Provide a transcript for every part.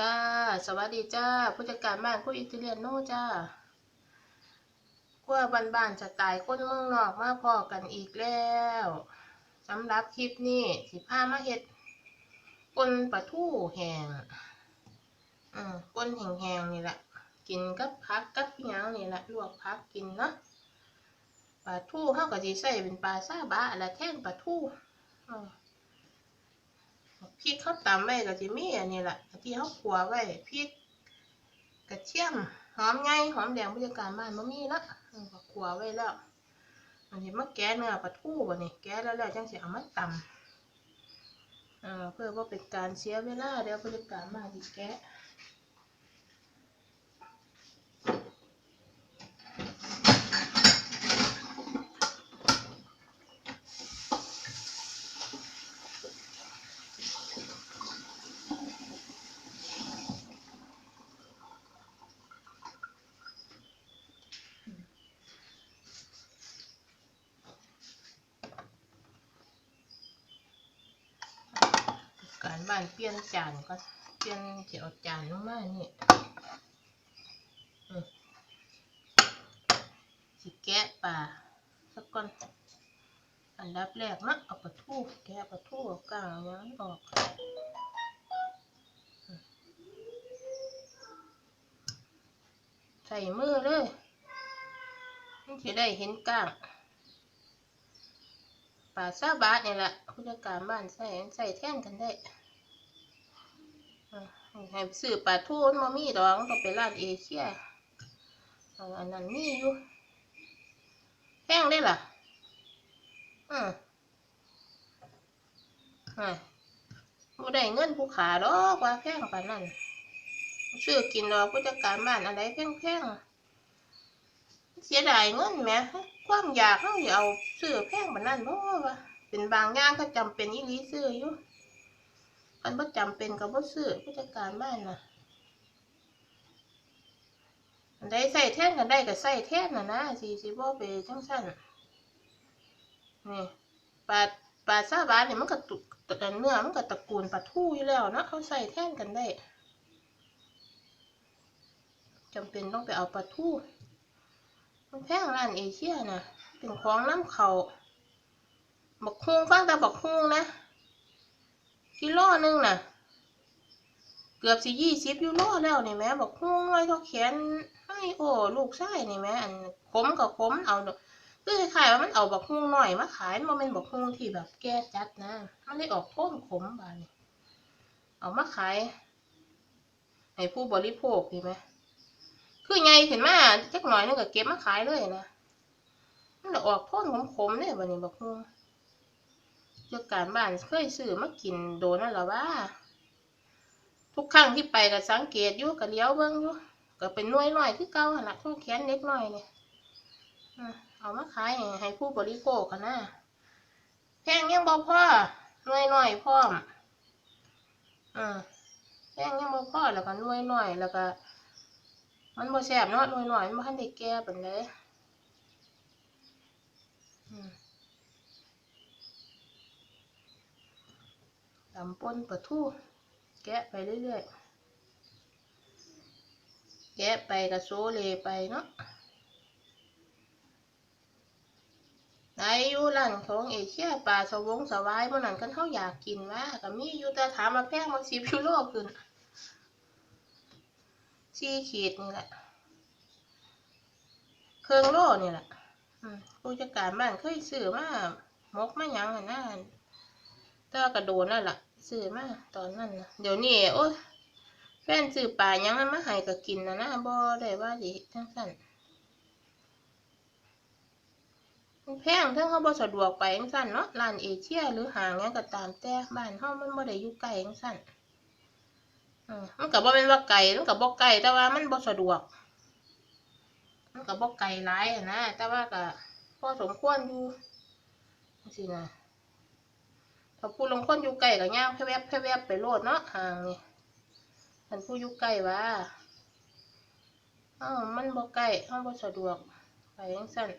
จ้า สวัสดีจ้า ผู้จัดการบ้านผู้อิตาเลียนโน่จ้าขั้วบ้านๆจะตายคนเมืองนอกมาพอกันอีกแล้วสำหรับคลิปนี้สิพามาเฮ็ดปนปลาทู่แห้งอืมปนแห้งๆนี่แหละ กินกับผักกับหยังนี่แหละลวกผักกินเนาะปลาทู่เฮาก็สิใส่เป็นปลาซาบะและแท่งปลาทูอืม พริกเขาตำไว้ก็จะมีอันนี้แหละที่เขาขัวไว้พริกกระเทียมหอมไงหอมแดงบรรยากาศบ้านมันมีละก็ขัวไว้แล้วอันนี้มาแกะเนื้อปลาทูบ่นี่แกะแล้วแล้วจังสิเอามาตำเอ่าเพื่อว่าเป็นการเสียเวลาเดี๋ยวบรรยากาศมาดิแกะ บ้านเปลี่ยนจานก็เปลี่ยนเสียอจานลงมานี่อืมสิแกะปลาสักก่อนอันดับแรกนะเอาปลาทูแกะปลาทูเอากลางเอาหยังออกใส่มือเลยมันจะได้เห็นกล้างปลาซาบะนี่แหละผู้จัดการบ้านใส่ใส่แท่นกันได้ ให้ซื้อปลาทูนมามีดอกมันก็ไปร้านเอเชียอันนั้นมีอยู่แพงได้ล่ะอืมอ่าบ่ได้เงินผู้ขาดอกว่าแพงปานนั้นซื้อกินดอกผู้จัดการบ้านอะไรแพงๆเสียดายเงินแหมความอยากเขาอย่าเอาซื้อแพงแบบนั้นเพราะว่าเป็นบางอย่างก็จำเป็นอีหลีซื้ออยู่ันบ่จำเป็นก็บ่ซื้อผู้จัดการบ้านน่ะอันใดใส่แท่นกันได้ก็ใส่แท่นน่ะนะสิสิบ่ไปจังซั่นนี่ปลาปลาซาบะนี่ยมันก็ตุกเนื้อมันก็ตระกูลปลาทู่อยู่แล้วนะเขาใส่แท่นกันได้จำเป็นต้องไปเอาปลาทู่มันแพงร้านเอเชียนะเป็นของน้ำเขาบักฮุงฟังแต่บักฮุงนะ กิโลหนึงน่ะ เกือบสิยี่สิบยูโรแล้วนี่แม่บักฮุงไว้เขาเขียนให้โอ้ลูกไส้นี่แม่อันขมกับขมเอาดอคือคล้ายๆว่ามันเอาบักฮุงหน่อยมาขายมันเป็นบักฮุงที่แบบแก่จัดนะมันได้ออกโทนขมบานเอามาขายให้ผู้บริโภคดีไหมคือไงขึ้นมาจักหน่อยนึงก็เก็บมาขายเลยนะมันออกพ่นขมๆเนี่ยบันนี้บอกฮูเจ้าการบ้านเคยซื้อมากินโดนนั่นหรอว่า ทุกครั้งที่ไปก็สังเกตอยู่ก็เลี้ยวเบิ่งอยู่ก็เป็นน่วยน้อยคือเก่าหั่นล่ะทุกแขนเล็กน้อยเนี่ยเอามาขายให้ผู้บริโภคกันนะแพงยังบ่พอน่วยน้อยพร้อมอืมแพงยังบ่พอแล้วก็น่วยน้อยแล้วก็ มันบ่แซ่บเนาะน่อยหน่อยมันบ่ทันได้แก่ปานใดอืมตำป่นปลาทูแกะไปเรื่อยๆ แกะไปก็โซเลไปเนาะไหนอยู่ร้านของเอเชียปลาสวงสวายมื้อนั้นกันเฮาอยากกินว่าก็มีอยู่แต่ถามมาแพงมัน10ยูโรขึ้นสี่ขีดนี่แหละ เครื่องโล่นี่แหละอืมผู้จัดการบ้านเคยซื้อมามกมาหยังอะนะแต่ว่ากระโดนแล้วล่ะ ซื้อมาตอนนั้นนะเดี๋ยวนี้โอ้ยแฟนซื้อปลายังมาให้ก็กินนะนะบ่ได้ว่าดิทั้งสั้นแพงทั้งเขาบ่สะดวกไปจังซั่นเนาะร้านเอเชียหรือหางยังก็ตามแต่บ้านเฮามันบ่ได้อยู่ไกลจังซั่นมันก็บ่แม่นว่าไกลมันก็บ่ไกลแต่ว่ามันบ่สะดวก มันก็บ่ไกลหลายนะแต่ว่าก็พอสมควรอยู่จังซี่นะ ถ้าผู้ลงคนอยู่ไกลก็ย่างแพแวบแพแวบไปโลดเนาะห่างนี่อันผู้อยู่ไกลว่าอ้าวมันบ่ใกล้เฮาบ่สะดวกไปจังซั่น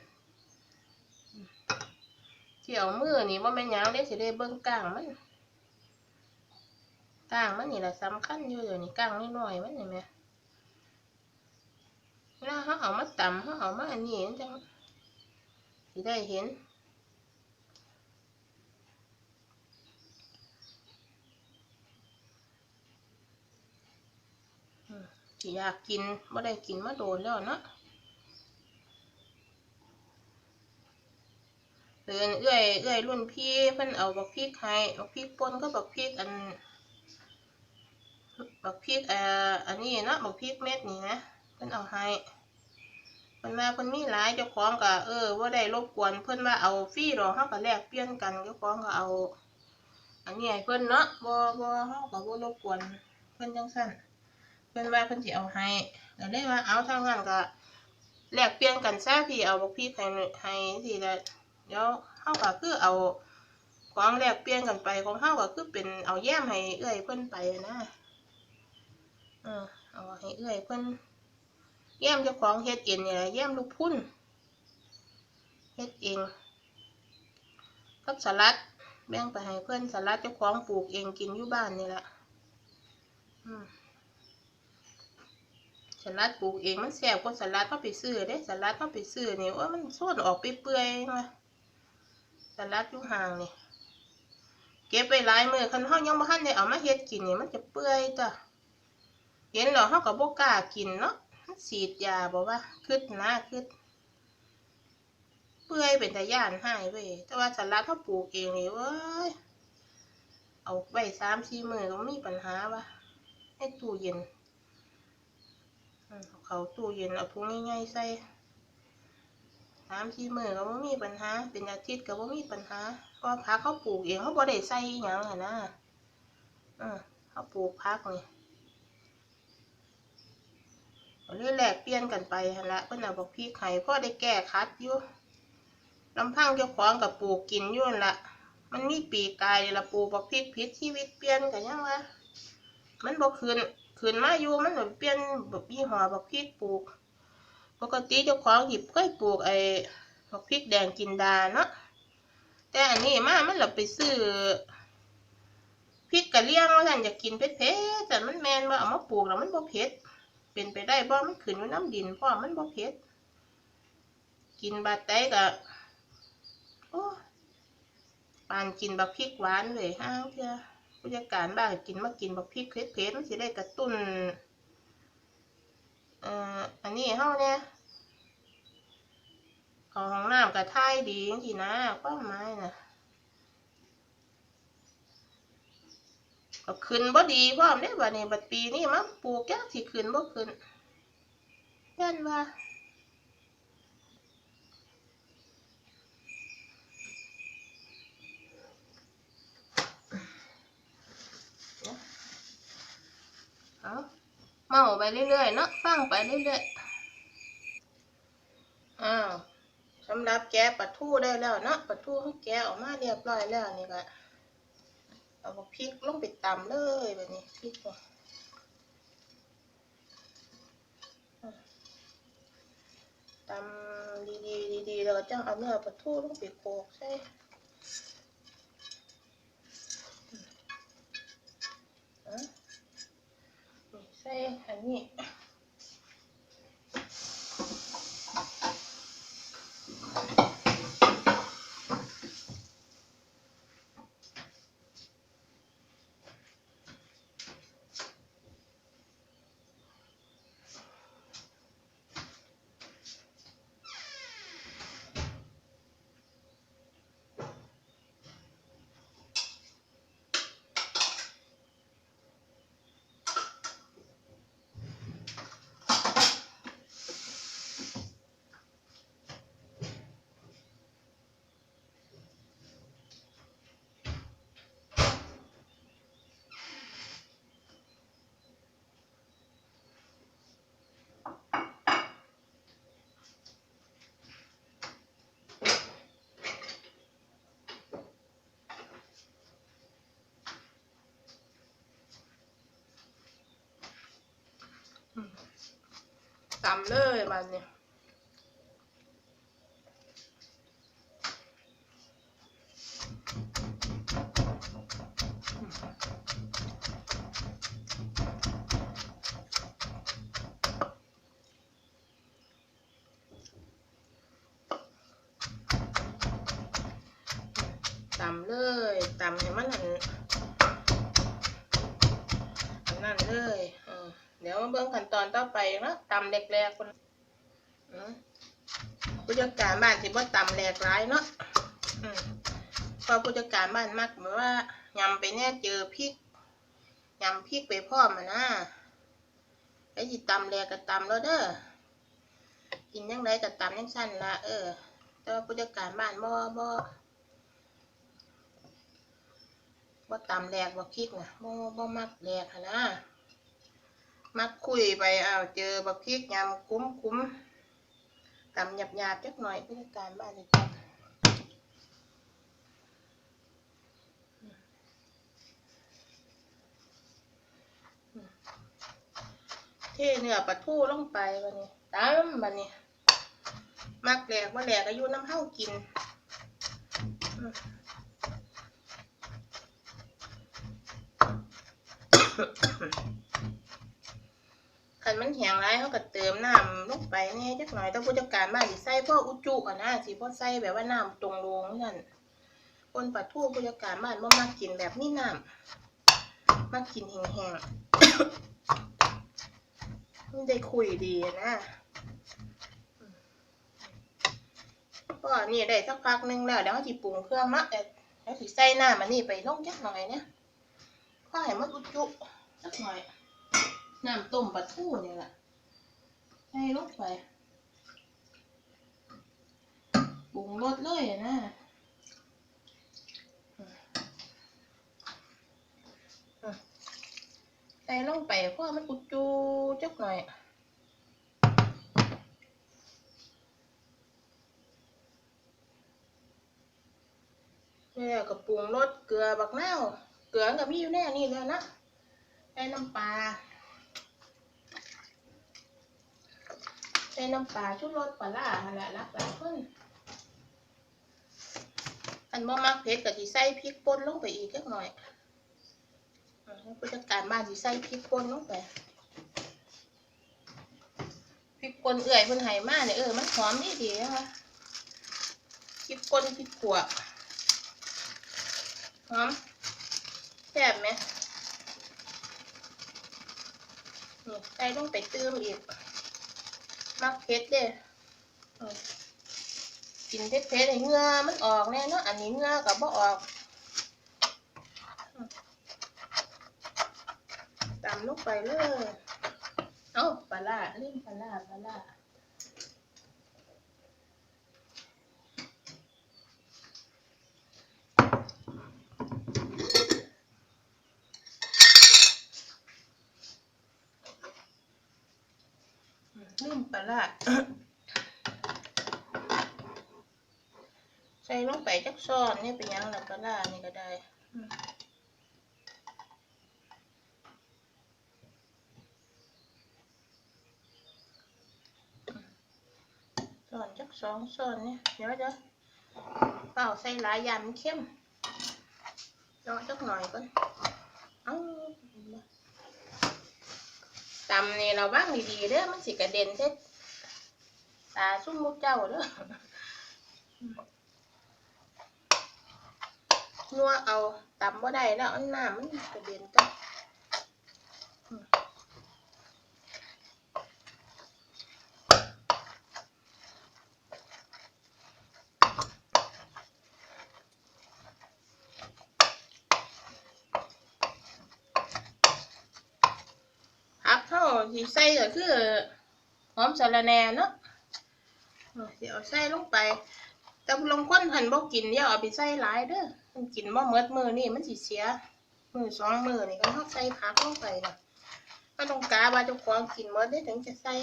อืมที่เอามือนี่บ่าแม่นหยังเด้สิได้เบิ่งกลางมันก้างมันนี่แหละสำคัญอยู่เดี๋ยวนี้ก้างน้อยมันนี่แหมเวลาเขาเอามาต่ำเขาเอามาอันนี้จังสิได้เห็น สิอยากกินไม่ได้กินมาโดนแล้วเนาะเดินเอื้อยเอื้อยรุ่นพี่เพิ่นเอาบักพริกให้บักพริกป่นก็บักพริกอันบักพริกเอ่ออันนี้เนาะบักพริกเม็ดนี่นะเพิ่นเอาให้เพิ่นว่าเพิ่นมีหลายเจ้าของก็เออว่าได้รบกวนเพิ่นว่าเอาฟรีดอกเฮาก็แลกเปลี่ยนกันเจ้าของก็เอา อันนี้ให้เพิ่นเนาะบ่บ่เฮาก็บ่รบกวนเพิ่นจังซั่น เพิ่อนว่าเพิ่อนสิเอาให้ก็เลยว่าเอาทากันก็แลกเปลี่ยนกันซะพี่เอาบักพริกให้ให้สิละเดี๋ยวเฮาก็คือเอาของแลกเปลี่ยนกันไปของเฮาก็คือเป็นเอาแย้มให้เอื้อยเพิ่อนไปนะเออเอาให้เอื้อยเพิ่อนแย้มเจ้าของเฮ็ดเองนี่แหละแย้มลูกพุ่นเฮ็ดเองกับสลัดแบ่งไปให้เพิ่อนสลัดเจ้าของปลูกเองกินอยู่บ้านนี่แหละอืม ลัดปลูกเองมันแซ่บกว่าสลัดเขาไปซื้อเด้สลัดเขาไปซื้อเนี่ยว่ามันส้นออกไปเปื่อยๆมาสลัดอยู่ห่างนี่เก็บไปหลายมือคันเฮายังบ่ทันได้เอามาเฮ็ดกินนี่มันจะเปื่อยจ้ะเห็นแล้วเฮาก็บ่กล้ากินเนาะมันฉีดยาบ่ว่าคึดนะคึดเปื่อยเป็นตาย่านหายเว้แต่ว่าสลัดเขาปลูกเองนี่เว้ยเอาไว้3-4มื้อก็บ่มีปัญหาวะในตู้เย็น เขาตู้เย็นเอาถุงง่ายๆใส่สามสี่มือก็บ่มีปัญหา เป็นอาทิตย์ก็บ่มีปัญหาเพราะผักเขาปลูกเองเขาบ่ได้ใส่อิหยังหั้นะเออเขาปลูกผักนี่ก็เลยแลกเปลี่ยนกันไปหั่นละเพิ่นเอาบักพริกให้พอได้แก้คัดอยู่ลำพังเจ้าของก็ปลูกกินยู่นละมันมีปีกายละปลูกบักพริกผิดชีวิตเปลี่ยนกันยังวะมันบ่คืน ขึ้นมาอยู่มันแบบเปลี่ยนแบบยี่ห้อบักพริกปลูก ปกติเจ้าของหยิบเคยปลูกไอ้บักพริกแดงจินดาเนาะแต่อันนี้มามันเราไปซื้อพริกกะเลี้ยงว่าท่านอยากกินเผ็ดๆแต่มันแมนว่าเอามาปลูกแล้วมันบ่เผ็ดเป็นไปได้บ่มันขึ้นอยู่น้ำดินเพราะมันบ่เผ็ดกินบาดไตก็โอ้ปานกินบักพริกหวานเลยห้างเถอะ ผู้จัดการบ้านกินมากินบักพริกเผ็ดๆมันสิได้กระตุ้นเอ่ออันนี้เฮาเนี่ยของห้องน้ำกระท่ายดีจังซี่นะความหมายน่ะก็ขึ้นบ่ดีพร้อมเด้บัดนี้บัดปีนี้มาปลูกจักสิขึ้นบ่ขึ้นยันว่า เอาเมาไปเรื่อยๆเนาะฟังไปเรื่อยๆอ้าวสำหรับแกะปลาทูได้แล้วเนาะปลาทูเขาแกะออกมาเรียบร้อยแล้วนี่ก็เอาพริกลงไปตำเลยแบบนี้พริกเนี่ยตำดีๆดีๆแล้วก็จังเอาเนื้อปลาทูลงไปโขลกใส่ นี่ใส่อั ตำเลยมันเนี่ยตำเลยตำให้มันนั่นนั่นเลย เดี๋ยวมาเบิ่งขั้นตอนต่อไปเนาะตำแรกๆคนอืมผู้จัดการบ้านสิบ่ตำแหลกร้ายเนาะอืมเพอผู้จัดการบ้านมักแบบว่ายำไปแน่เจอพริกยำพริกไปพร้อมอะนะไอ้สิตำแหลกก็ตำแล้วเด้อกินยังไงก็ตำยังสั้นละเออแต่ว่าผู้จัดการบ้านบ่บ่บ่ตำแหลกบ่พริกนะบ่บ่มักแหลกนะ มักคุยไปเอาเจอบักพริกยำคุ้มคุ้มตำหยาบหยาบจักหน่อยผู้จัดการบ้านนี่ตำเทเนื้อปลาทูลงไปบัดนี้ตำบัดนี้มักแหลกว่าแหลกอายุน้ำเฮากินอืม คันมันแห้งไรเขาก็เติมน้ำลงไปแน่จักหน่อยต้องผู้จัดการบ้านสิใส่พวกอุจุอะนะสิพวกใส่แบบว่าน้ำตรงลงนั่นคนปัดทู่ผู้จัดการบ้านบ่มักกินแบบนี้น้ำมักกินแห้งๆมันได้คุยดีนะก็นี่ได้สักพักหนึงแล้วเดี๋ยวเขาสิปรุงเครื่องเนาะเดี๋ยวเดี๋ยวสิใส่น้ำมันนี่ไปลงจักหน่อยเนี่ยข้อให้มันอุจจุจักหน่อย น้ำต้มปลาทูนี่แหละใส่ลงไปปรุงรสเลยนะใส่ลงไปเพราะมันอุจจุจักหน่อยเนี่ยกับปรุงรสเกลือบักนาวเกลือกับมีอยู่แน่นี่เลยนะใส่น้ำปลา ส่น้ำปลาชุบรสปลาล่าหั่นแหละรักหลายคนอันบ่มักเผ็ดก็สิใส่พริกป่นลงไปอีกจักหน่อยผู้จัดการบ้านสิใส่พริกป่นลงไปพริกป่นเอื่อยเพิ่นให้มาเนี่ยเออมันหอมดีดีนะคะพริกป่นพริกขั่วหอมแซ่บไหมนี่ใส่ลงไปเติมอีก มักเผ็ดเด้อกินเผ็ดเผ็ดๆให้เหงื่อมันออกแน่เนาะอันนี้เหงื่อกับบ่ออกตามลงไปเลย เอ้าปลาล่าลืมปลาล่าปลาล่า ลืมปลาร้า ใส่ลงไปจัก ซ้อนนี่เป็นยังล่ะปลาร้านี่ก็ได้อืมซ้อนจักสองซ้อนนี่เดี๋ยวเดี๋ยวเปล่าใส่หลายยางมันเข้มเจาะจักหน่อยก่อนเอาตำนี่เราบ้างดีๆเด้อมันสิกระเด็นเท็ตาซุ่มมุกเจ้าเด้อ นัวเอาตำบ่ได้แล้วอันน้ำมันกระเด็นจ้ะผักเท่าที่ใส่ก็คือหอมสะระแหน่เนาะเอาสิเอาใส่ลงไป แต่ลงคนหันบ่กินอย่าเอาไปใส่หลายเด้อ มันกินบ่หมดมือนี่มันสิเสีย มือสองมือนี่ก็เฮาใส่ผักลงไปนะก็ต้องกาว่าเจ้าของกินหมดได้ถึงจะใส่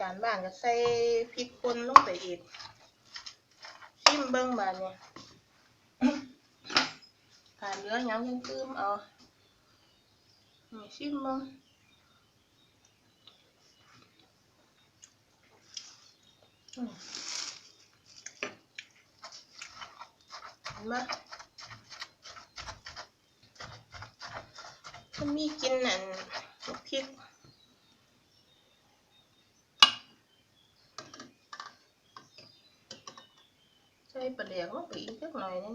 การบ้านก็ใส่พริกป่นลงไปอีกชิมเบิ่งบาเนี่ยขาดเหลือหยังยังตืมเอาชิมเบิ่ง มาถ้ามีกินนั่นพริกใส่ปลาแดกลงไปอีกสักหน่อยนึง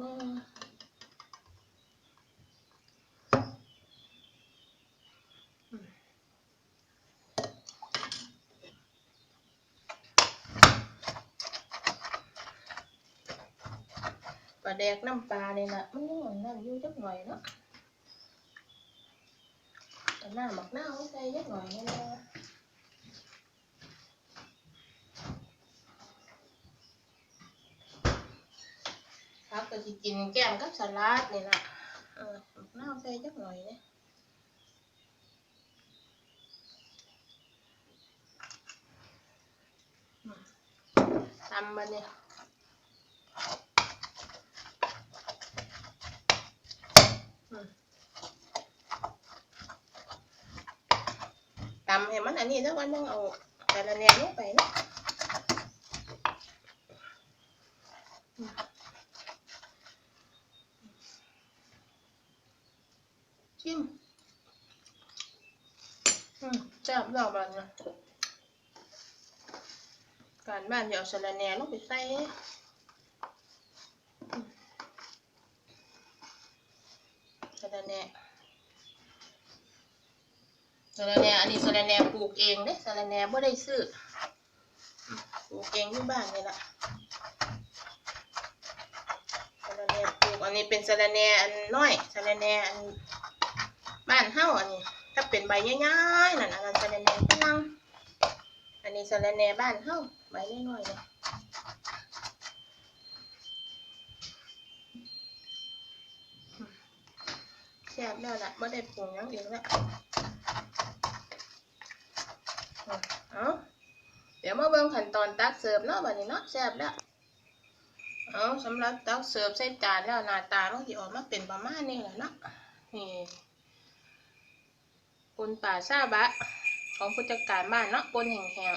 แดกน้ำปลาเนี่ยนะมันยังอันนั่นอยู่จักหน่อยเนาะแต่หน้าหมักหน้าไม่ใส่จักหน่อยนะเนี่ยครับก็จะกินแก้มกับสลัดนี่แหละเออน้ำใส่จักหน่อยเนี่ยอืมตำมาเนี่ย ตำให้มันอันนี้แล้ววันนึงเอาแต่ละแนวลงไปนะชิมอืมแซ่บดอกบานนะการบ้านเดี๋ยวเอาสะระแน่ลงไปใส่สะระแน่สะระแหน่อันนี้สะระแหน่ปลูกเองเด้สะระแหน่บ่ได้ซื้อปลูกเองที่บ้านนี่ล่ะสะระแหน่ปลูกอันนี้เป็นสะระแหน่อันน้อยสะระแหน่อันบ้านเฮาอันนี้ถ้าเป็นใบย้ายๆนั่นอันนั้นสะระแหน่ฝรั่งอันนี้สะระแหน่บ้านเฮาใบน้อยๆเลยแซ่บแล้วล่ะบ่ได้ปรุงหยังอีกแล้ว เอาเดี๋ยวมาเบิ่งขั้นตอนตักเสิร์ฟเนาะบัดนี้เนาะแซ่บแล้วเอาสำหรับตักเสิร์ฟใส่จานแล้วหน้าตามันสิออกมาเป็นประมาณนี้แหละเนาะนี่ปนป่าซาบะ ของผู้จัดการบ้านเนาะปนแห้ง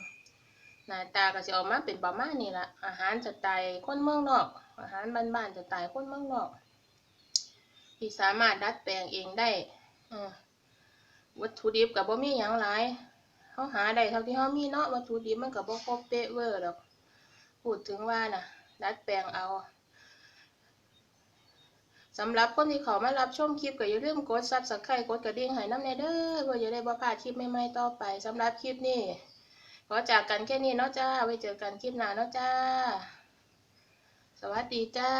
ๆหน้าตาก็จะออกมาเป็นประมาณนี้ละอาหารสไตล์คนเมืองนอก อาหารบ้านๆสไตล์คนเมืองนอกที่สามารถดัดแปลงเองได้อวัตถุดิบกับบ่มีหยังหลาย เขาหาได้เท่าที่เขามีเนาะวัตถุดิบมันกับบ่ครบเป๊ะเวอร์ดอกพูดถึงว่าน่ะดัดแปลงเอาสำหรับคนที่เขามารับชมคลิปก็อย่าลืมกด subscribe กดกระดิ่งให้น้ำแน่เด้อเพื่อจะได้บ่พลาดคลิปใหม่ๆต่อไปสำหรับคลิปนี้ขอจากกันแค่นี้เนาะจ้าไว้เจอกันคลิปหน้าเนาะจ้า สวัสดีจ้า